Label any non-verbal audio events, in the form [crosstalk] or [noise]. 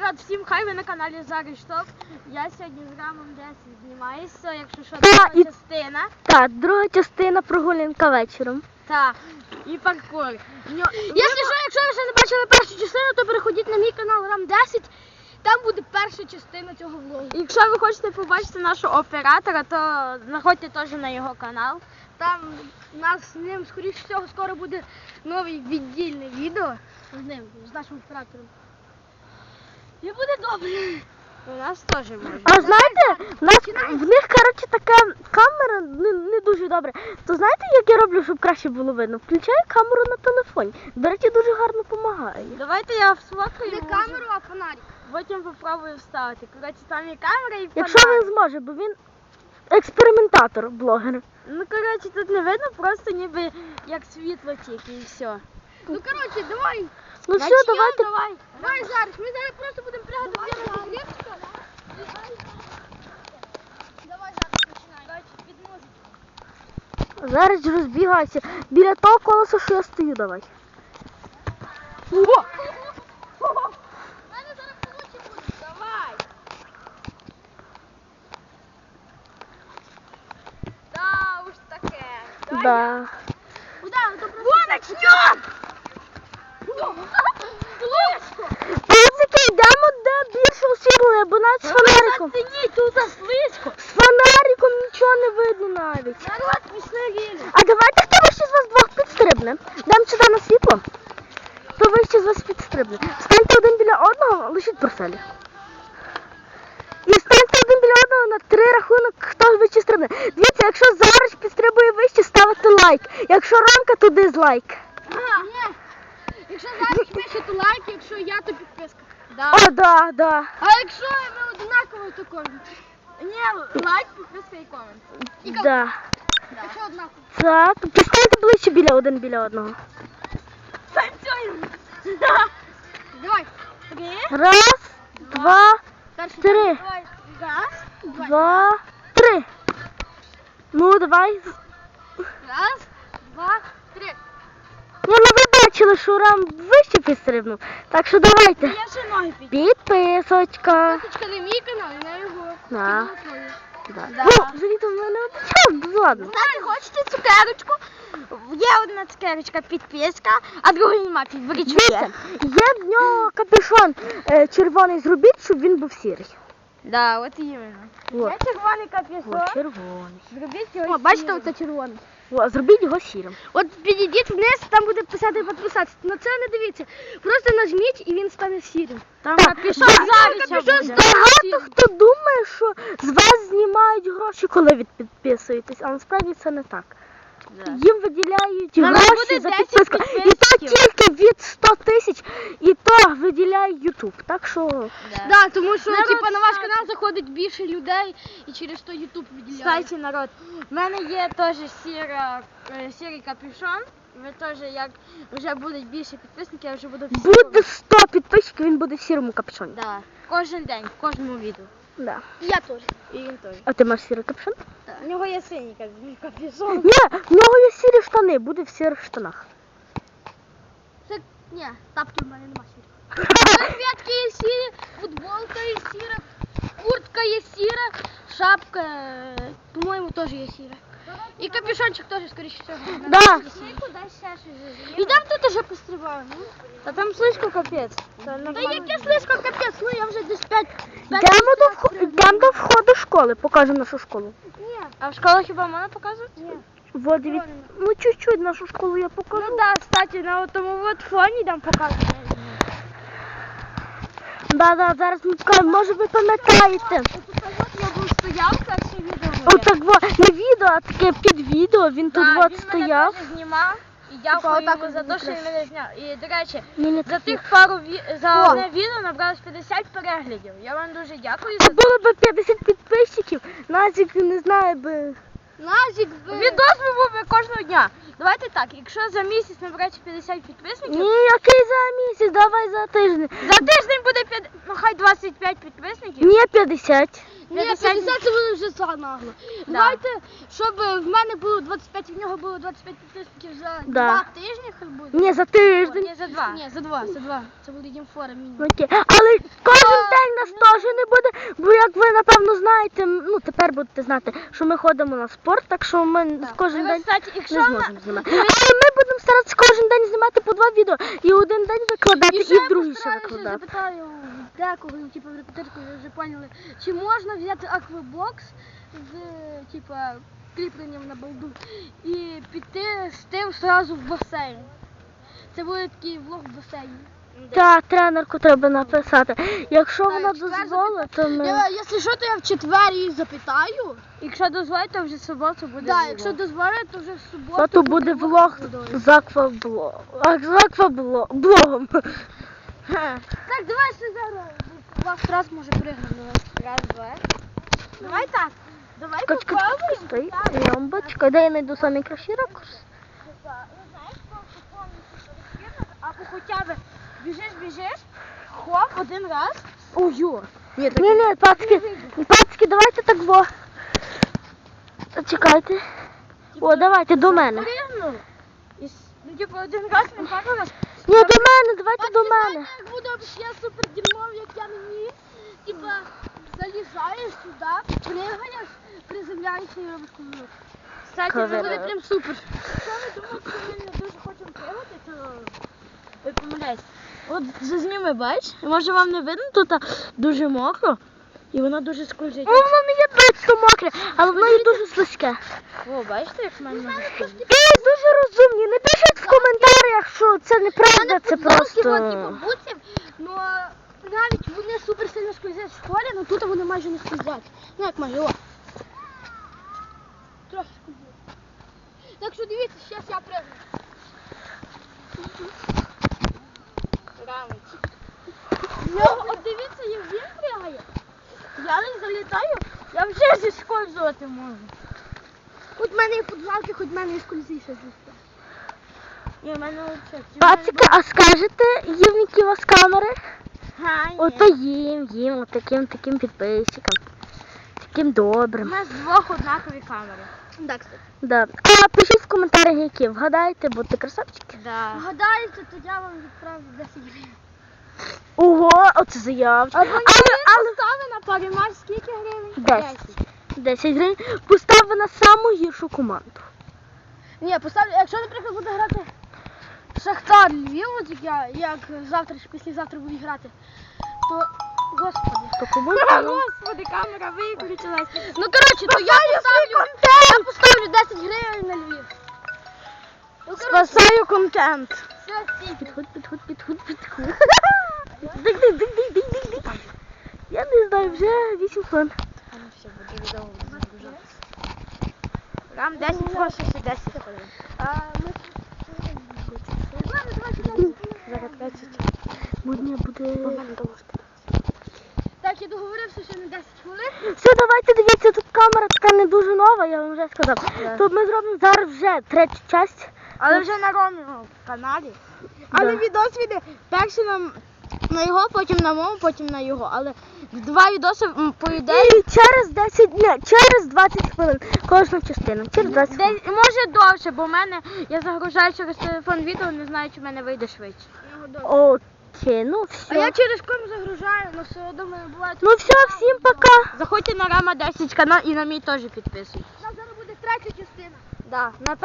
Народ, всім хай ви на каналі Штоп. Я сьогодні з Рамом 10 знімаюся, якщо що, друга і- частина. Так, друга частина прогулянка вечором. Та, і паркур. Якщо що, якщо ви ще не бачили першу частину, то переходіть на мій канал Рам 10. Там буде перша частина цього влогу. Якщо ви хочете побачити нашого оператора, то заходьте теж на його канал. Там у нас з ним, скоріш всього, скоро буде новий віддільне відео з ним, з нашим оператором. І буде добре. У нас теж може. А знаєте, в, нас, в них, коротше, така камера не, не дуже добре. То знаєте, як я роблю, щоб краще було видно? Включаю камеру на телефоні. До речі, дуже гарно допомагає. Давайте я сфоткаю. Не камеру, а фонарик. Потім попробую вставити. Коротше, там є камера і Якщо він зможе, бо він експериментатор, блогер. Ну, коротше, тут не видно, просто ніби як світло тільки і все. Ну коротше, давай. Ну все, давайте. Давай. Давай зараз. Ми зараз просто будемо пригати вірити гречку. Давай зараз починай. Від музики. Зараз розбігайся. Біля того колеса, що я стою, давай. У мене зараз получить буде. Давай. Да уж таке. Да. Куда? Ну то просто. Во, начнем! Пацики, йдемо де більше освітлення, бо навіть з фонариком. Сидіть, тут слизько. З фонариком нічого не видно навіть. Народ, пішли рілі. А давайте хто вище з вас двох підстрибне. Дам сюди на світло. Хто вище з вас підстрибне. Станьте один біля одного, лишіть проселі. І станьте один біля одного на три рахунок, хто вище стрибне. Дивіться, якщо зараз підстрибує вище, ставите лайк. Якщо рамка, то дизлайк. Ні. лайк, якщо я, то підписка. Да. О, да, да. А якщо ми однаково, то кожен. Ні, лайк, підписка і комент. І ком- да. Якщо однаково. Так, підстаньте ближче біля один біля одного. Танцюємо. Давай. Три. Раз, два, Перший. три. Давай. Раз. Два, три. Ну, давай. Раз, два, три. Ну, ну ви бачили, що Рам вище підстрибнув. Так що давайте. Я ще ноги підійду. Підписочка. Кнопочка на мій канал, і на його. Да. Да. Да. Ну, взагалі-то в мене одичав, ладно. Знаєте, хочете цукерочку? Є одна цукерочка підписка, а другої нема Дивіться, є в нього капюшон е, червоний зробіть, щоб він був сірий. Да, от іменно. О, Є червоний О, червоний. Зробіть його О, бачите, оце червоний. О, зробіть його сірим. От підійдіть вниз, там буде писати підписатися. На це не дивіться. Просто нажміть і він стане сірим. Там так, Зарича. Багато хто думає, що з вас знімають гроші, коли ви підписуєтесь, а насправді це не так. Да. Їм виділяють Нам гроші буде за 10 підписку. І то тільки від 100 тисяч, і то виділяє Ютуб. Так що Да. Да, тому що Народ, типа, на ваш канал заходить більше людей і через то Ютуб виділяє. Кстати, народ, в мене є теж сіра, е, сірий капюшон. Ви теж, як вже будуть більше підписників, я вже буду в сірому. буде 100 підписчиків, він буде в сірому капюшоні. Да. Кожен день, в кожному відео. Да. І я теж. І він теж. А ти маєш сірий капюшон? У нього є синій кап- капюшон. Ні, в нього є сірі штани, буде в сірих штанах. Це ні, тапки в мене нема сірих. [laughs] Серветки є сірі, футболка є сіра, куртка є сіра, шапка, е, по-моєму, теж є сіра. І капюшончик теж, скоріше всього. Да. Ще щось? Тут уже пострибаємо. Та там слишком капець. Та яке слишком капець, ну я вже десь 5 Йдемо до, вхо- йдемо до входу школи, покажемо нашу школу. Ні, А в школах хіба можна показувати? ні. Вот, дивіться. Ну, чуть-чуть нашу школу я покажу. Ну да, кстати, на тому от фоні там показують. Да, да, зараз ми покажемо, може ви пам'ятаєте. Я був стояв, Отак во, не відео, а таке під відео, він тут Да, от він стояв. мене теж знімав. І дякую отак йому от за те, що він мене зняв. І, до речі, Мені за так тих пару ві- за О. одне відео набралось 50 переглядів. Я вам дуже дякую за це. було б 50 підписчиків, Назік не знаю би. Назік би. Відос би був би кожного дня. Давайте так, якщо за місяць набереться 50 підписників, Ні, який за місяць, давай за тиждень. за тиждень буде п'ят- ну хай 25 підписників. Ні, 50. Ні, 50 це буде вже нагло. Давайте, щоб е, в мене було 25, в нього було 25 підписників за Да. два тижні, хай буде. Ні, за тиждень. Ні, за два. Ні, за два, за два. Це буде гімфора мінімум. Окей. Але кожен день нас теж не буде, бо як ви напевно знаєте, ну тепер будете знати, що ми ходимо на спорт, так що ми кожен день Кстати, якщо не зможемо знімати. Але ми будемо старатися кожен день знімати по два відео і один день викладати, і, в другий ще постараюся, викладати. запитаю в декого, ну, типу, в репетиторку, вже поняли, чи можна взяти аквабокс з, типа, кріпленням на балду і піти з тим одразу в басейн. Це буде такий влог в басейні. Та тренерку треба написати. Якщо вона дозволить, то ми. Я, якщо що, то я в четвер її запитаю. Якщо дозволить, то вже в суботу буде. Так, якщо дозволять, то вже в суботу. Зато буде влог з акваблогом. З акваблогом. Так, давай ще зараз. Вас раз може пригнемо. Раз, два. Давай так. Давай чекай, чекай, стой. Ямба, чекай, де я знайду самі кращі ракурси. Або хоча б біжиш, біжиш, хоп, один раз. Ой-ой. Ні, Ні, пацки, пацки, давайте так во. Чекайте. О, давайте до мене. Пригнув. І Ну, типу, один раз не падала. Ні, до мене, давайте до мене. Як буде я супер дерьмов, як я мені, типа, залізаєш туди, пригаєш, приземляєшся і робиш кувырок. Кстати, це буде прям супер. Якщо ви думаєте, що ми не дуже хочемо пригати, то ви помиляєтесь. От зазніми, бач? Може вам не видно, тут а, дуже мокро і воно дуже скользить. Ну, воно не є точно мокре, але воно і дуже слизьке. О, бачите, як в мене скользити? Ви дуже розумні, не що це неправда, це Футболки, просто. ну навіть вони супер сильно скользять в школі, але тут вони майже не скользять. Ну як майже, о. Трохи скользять. Так що дивіться, зараз я пригну. В нього, от дивіться, як він пригає. Я не залітаю, я вже зіскользувати можу. Хоч в мене і подвалки, хоч в мене і скользіше звісно. Ні, в мене оце. Пацики, а скажете їм, які у вас камери? Ото їм, їм, от таким таким підписчикам. Таким У нас двох однакові камери. Так, кстати. Да. А пишіть в коментарях, які. Вгадайте, будьте красавчики. Да. Гадаєте, то я вам відправлю 10 гривень. Ого, оце заявочка. Або Але, але Стави на паримар скільки гривень? 10. 10 гривень. Постав на саму гіршу команду. Ні, поставлю, якщо, наприклад, буде грати Шахтар Львів, от я, як завтра чи післязавтра буду грати, то, господи. То кому? [laughs] Господи, камера виключилась. Ну, коротше, то я поставлю, я поставлю 10 гривень на Львів. Ну, коротше, Спасаю контент. все, стійте. Підходь, підходь, підходь, підходь. Дик, дик, дик, дик, дик, дик, дик. Я не знаю, вже 8 хвилин. Рам 10 грошей, ще 10 хвилин. А, ми... Зараз 30. Будня буде. Так, я договорився, що не 10 хвилин. Все, давайте дивіться, тут камера така не дуже нова, я вам вже сказав. Тут ми зробимо зараз вже третю часть. Але вже на Роміну каналі. Але відос віде перший на, на його, потім на моєму, потім на його. Але два відоси по ідеї. І через 10, ні, через 20 хвилин. Кожна частина. Через 20 хвилин. Десь, може довше, бо в мене я загружаю через телефон відео, не знаю, чи в мене вийде швидше. Окей, ну А я через ком загружаю, але все одно мене буває. Ну все, всім пока. Заходьте на Рама 10 канал і на мій теж підписуйтесь. У нас зараз буде третя частина. Да, на